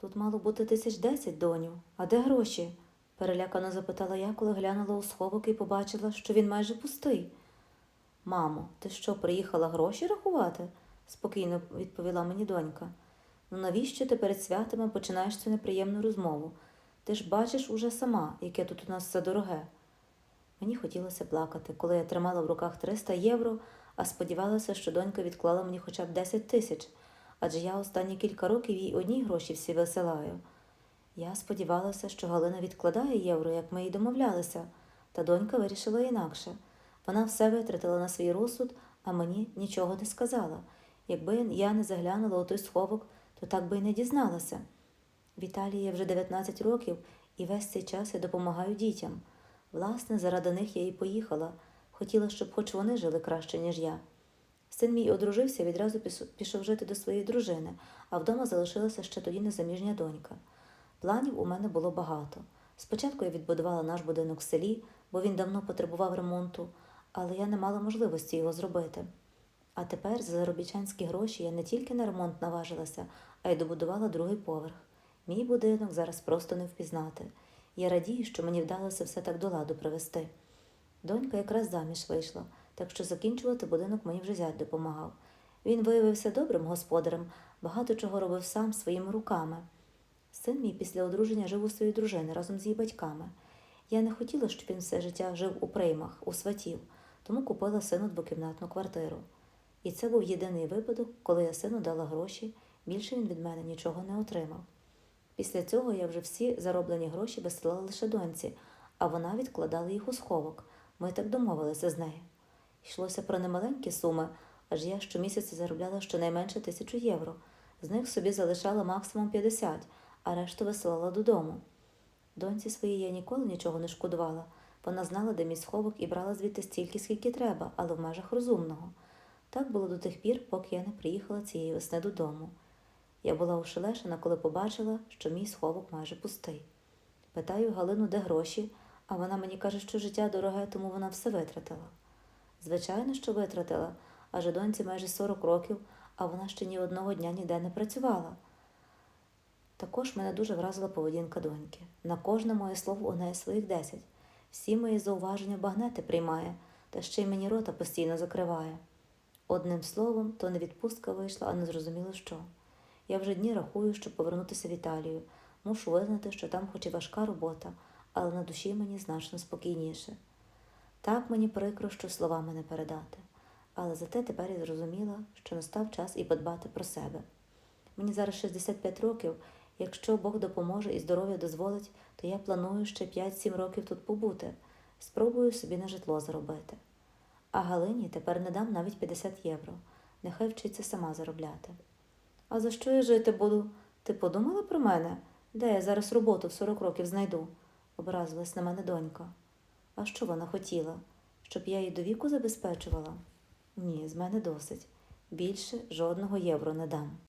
Тут мало бути тисяч десять, доню. А де гроші? перелякано запитала я, коли глянула у сховок і побачила, що він майже пустий. Мамо, ти що, приїхала гроші рахувати? спокійно відповіла мені донька. Ну навіщо ти перед святами починаєш цю неприємну розмову? Ти ж бачиш уже сама, яке тут у нас все дороге. Мені хотілося плакати, коли я тримала в руках 300 євро, а сподівалася, що донька відклала мені хоча б 10 тисяч, адже я останні кілька років їй одні гроші всі висилаю. Я сподівалася, що Галина відкладає євро, як ми й домовлялися, та донька вирішила інакше. Вона все витратила на свій розсуд, а мені нічого не сказала. Якби я не заглянула у той сховок, то так би й не дізналася. В Італії я вже 19 років і весь цей час я допомагаю дітям. Власне, заради них я і поїхала. Хотіла, щоб хоч вони жили краще, ніж я. Син мій одружився, відразу пішов жити до своєї дружини, а вдома залишилася ще тоді незаміжня донька. Планів у мене було багато. Спочатку я відбудувала наш будинок в селі, бо він давно потребував ремонту, але я не мала можливості його зробити. А тепер за заробітчанські гроші я не тільки на ремонт наважилася, а й добудувала другий поверх. Мій будинок зараз просто не впізнати. Я радію, що мені вдалося все так до ладу привести. Донька якраз заміж вийшла, так що закінчувати будинок мені вже зять допомагав. Він виявився добрим господарем, багато чого робив сам своїми руками. Син мій після одруження жив у своїй дружини разом з її батьками. Я не хотіла, щоб він все життя жив у приймах, у сватів, тому купила сину двокімнатну квартиру. І це був єдиний випадок, коли я сину дала гроші, більше він від мене нічого не отримав. Після цього я вже всі зароблені гроші висилала лише доньці, а вона відкладала їх у сховок. Ми так домовилися з нею. Йшлося про немаленькі суми, аж я щомісяця заробляла щонайменше тисячу євро. З них собі залишала максимум 50, а решту висилала додому. Доньці своїй я ніколи нічого не шкодувала. Вона знала, де мій сховок і брала звідти стільки, скільки треба, але в межах розумного. Так було до тих пір, поки я не приїхала цієї весни додому. Я була ошелешена, коли побачила, що мій сховок майже пустий. Питаю Галину, де гроші, а вона мені каже, що життя дороге, тому вона все витратила. Звичайно, що витратила, адже доньці майже 40 років, а вона ще ні одного дня ніде не працювала. Також мене дуже вразила поведінка доньки. На кожне моє слово у неї своїх десять. Всі мої зауваження багнети приймає, та ще й мені рота постійно закриває. Одним словом, то не відпустка вийшла, а не зрозуміло що. Я вже дні рахую, щоб повернутися в Італію. Мушу визнати, що там хоч і важка робота, але на душі мені значно спокійніше. Так мені прикро, що словами не передати. Але зате тепер я зрозуміла, що настав час і подбати про себе. Мені зараз 65 років. Якщо Бог допоможе і здоров'я дозволить, то я планую ще 5-7 років тут побути. Спробую собі на житло заробити. А Галині тепер не дам навіть 50 євро. Нехай вчиться сама заробляти. А за що я жити буду? Ти подумала про мене? Де я зараз роботу в 40 років знайду? образилась на мене донька. А що вона хотіла? Щоб я її до віку забезпечувала? Ні, з мене досить. Більше жодного євро не дам.